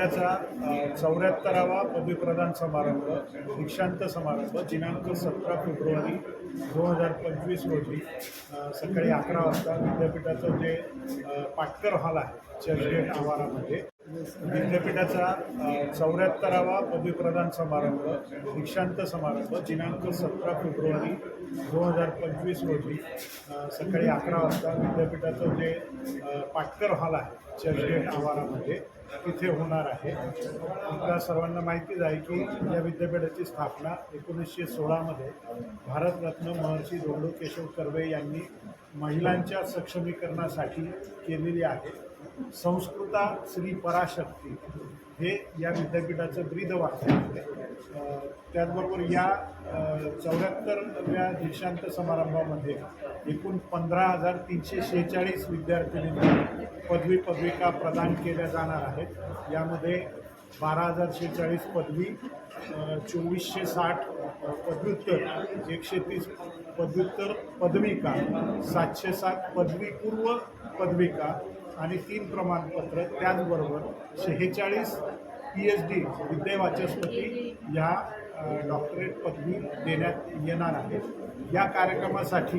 विद्यापीठाचा चौऱ्याहत्तरावा पदवीप्रदान समारंभ दीक्षांत समारंभ दिनांक सतरा फेब्रुवारी दोन हजार पंचवीस रोजी सकाळी अकरा वाजता विद्यापीठाचं जे पाटकर हॉल आहे चर्चगेट आवारामध्ये विद्यापीठाचा चौऱ्याहत्तरावा पदवीप्रदान समारंभ दीक्षांत समारंभ दिनांक सतरा फेब्रुवारी दोन हजार पंचवीस रोजी सकाळी अकरा वाजता विद्यापीठाचं जे पाटकर हॉल आहे चर्चगेट आवारामध्ये तिथे होणार आहे. आपल्या सर्वांना माहितीच आहे की या विद्यापीठाची स्थापना एकोणीसशे सोळामध्ये भारतरत्न महर्षी धोंडो केशव कर्वे यांनी महिलांच्या सक्षमीकरणासाठी केलेली आहे. संस्कृता श्री पराशक्ती हे या विद्यापीठाचं ब्रीद वाक्य आहे. त्याचबरोबर या चौऱ्याहत्तरव्या दीक्षांत समारंभामध्ये एकूण पंधरा हजार तीनशे शेहेचाळीस विद्यार्थिनींना पदवी पदविका प्रदान केल्या जाणार आहेत. यामध्ये बारा हजार शेहेचाळीस पदवी चोवीसशे साठ पदव्युत्तर एकशे तीस पदव्युत्तर पदविका सातशे सात पदवीपूर्व पदविका आणि तीन प्रमाणपत्र त्याचबरोबर शेहेचाळीस पी एच डी विद्यावाचस्पती ह्या डॉक्टरेट पदवी देण्यात येणार आहे. या कार्यक्रमासाठी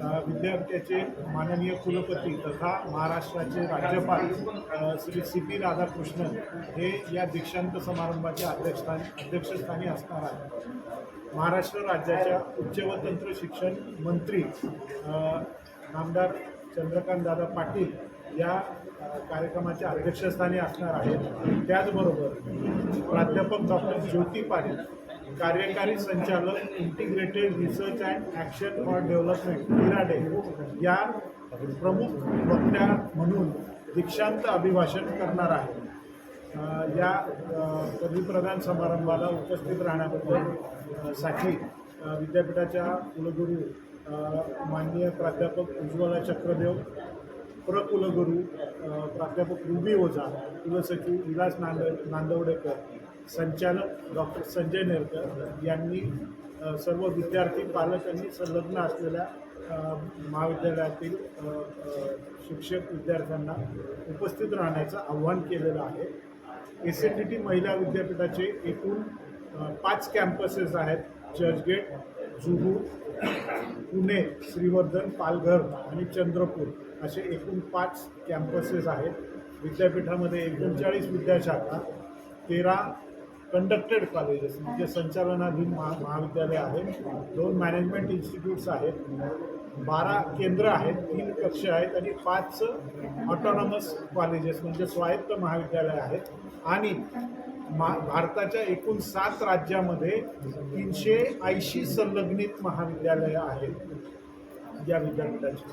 विद्यापीठाचे माननीय कुलपती तथा महाराष्ट्राचे राज्यपाल श्री सी पी राधाकृष्णन हे या दीक्षांत समारंभाच्या अध्यक्षस्थानी अध्यक्षस्थानी असणार आहेत. महाराष्ट्र राज्याच्या उच्च व तंत्र शिक्षण मंत्री आमदार नामदार चंद्रकांत पाटील या कार्यक्रमाच्या अध्यक्षस्थानी असणार आहेत. त्याचबरोबर प्राध्यापक डॉक्टर ज्योती पाटील कार्यकारी संचालक integrated research and action for development IRADe या प्रमुख वक्त्या म्हणून दीक्षांत अभिभाषण करणार आहे. या पदवीप्रदान समारंभाला उपस्थित राहण्याबद्दलसाठी विद्यापीठाच्या कुलगुरू माननीय प्राध्यापक उज्ज्वला चक्रदेव प्रकुलगुरू प्राध्यापक रुबी ओझा कुलसचिव विलास नांद नांदवडेकर संचालक डॉक्टर संजय नेरकर यांनी सर्व विद्यार्थी पालक आणि संलग्न असलेल्या महाविद्यालयातील शिक्षक विद्यार्थ्यांना उपस्थित राहण्याचं आव्हान केलेलं आहे. एस एन डी टी महिला विद्यापीठाचे एकूण पाच कॅम्पसेस आहेत. चर्चगेट जुहू पुणे श्रीवर्धन पालघर आणि चंद्रपूर असे एकूण पाच कॅम्पसेस आहेत. विद्यापीठामध्ये एकोणचाळीस विद्याशाखा तेरा कंडक्टेड कॉलेजेस म्हणजे संचालनाधीन महा महाविद्यालय आहेत. दोन मॅनेजमेंट इन्स्टिट्यूट्स आहेत. बारा केंद्र आहेत तीन कक्ष आहेत आणि पाच ऑटॉनॉमस कॉलेजेस म्हणजे स्वायत्त महाविद्यालय आहेत. आणि मा भारताच्या एकूण सात राज्यामध्ये तीनशे ऐंशी संलग्नित महाविद्यालयं आहेत या विद्यापीठाची.